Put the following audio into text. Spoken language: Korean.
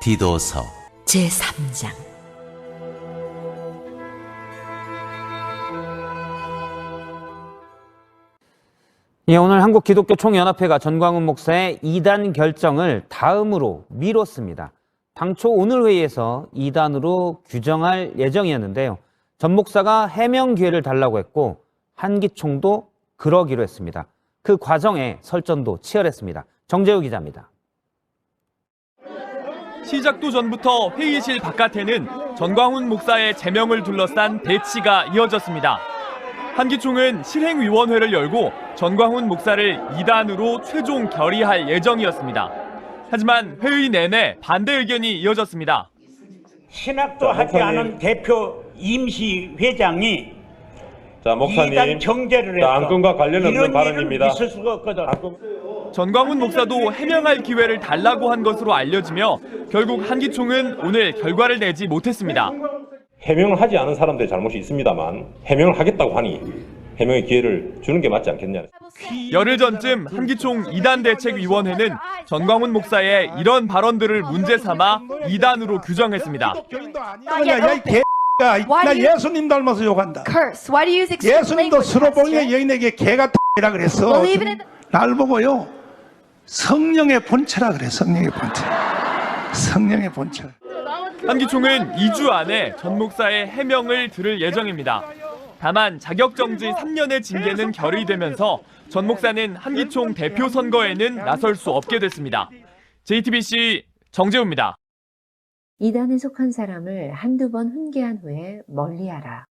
디도서 제3장 예, 오늘 한국 기독교 총연합회가 전광훈 목사의 이단 결정을 다음으로 미뤘습니다. 당초 오늘 회의에서 이단으로 규정할 예정이었는데요. 전 목사가 해명 기회를 달라고 했고 한기총도 그러기로 했습니다. 그 과정에 설전도 치열했습니다. 정재우 기자입니다. 시작도 전부터 회의실 바깥에는 전광훈 목사의 제명을 둘러싼 대치가 이어졌습니다. 한기총은 실행위원회를 열고 전광훈 목사를 이단으로 최종 결의할 예정이었습니다. 하지만 회의 내내 반대 의견이 이어졌습니다. 신학도 하지 않은 대표 임시 회장이 자, 목사님. 이단 자, 해서 안건과 관련 없는 이런 발언입니다. 일은 있을 수가 없거든. 전광훈 목사도 해명할 기회를 달라고 한 것으로 알려지며 결국 한기총은 오늘 결과를 내지 못했습니다. 해명을 하지 않은 사람들의 잘못이 있습니다만 해명을 하겠다고 하니 해명의 기회를 주는 게 맞지 않겠냐. 열흘 전쯤 한기총 이단대책위원회는 전광훈 목사의 이런 발언들을 문제 삼아 이단으로 규정했습니다. 아니야, 야 이 개. 야, Why 나 do you- 예수님 닮아서 욕한다. curse. Why do you use 예수님도 스로봉의? 여인에게 개가 이라 그랬어. Believe it in- 날 보고요. 성령의 본체라 그래. 성령의 본체. 성령의 본체. 한기총은 2주 안에 전 목사의 해명을 들을 예정입니다. 다만 자격정지 3년의 징계는 결의되면서 전 목사는 한기총 대표 선거에는 나설 수 없게 됐습니다. JTBC 정재우입니다. 이단에 속한 사람을 한두 번 훈계한 후에 멀리하라.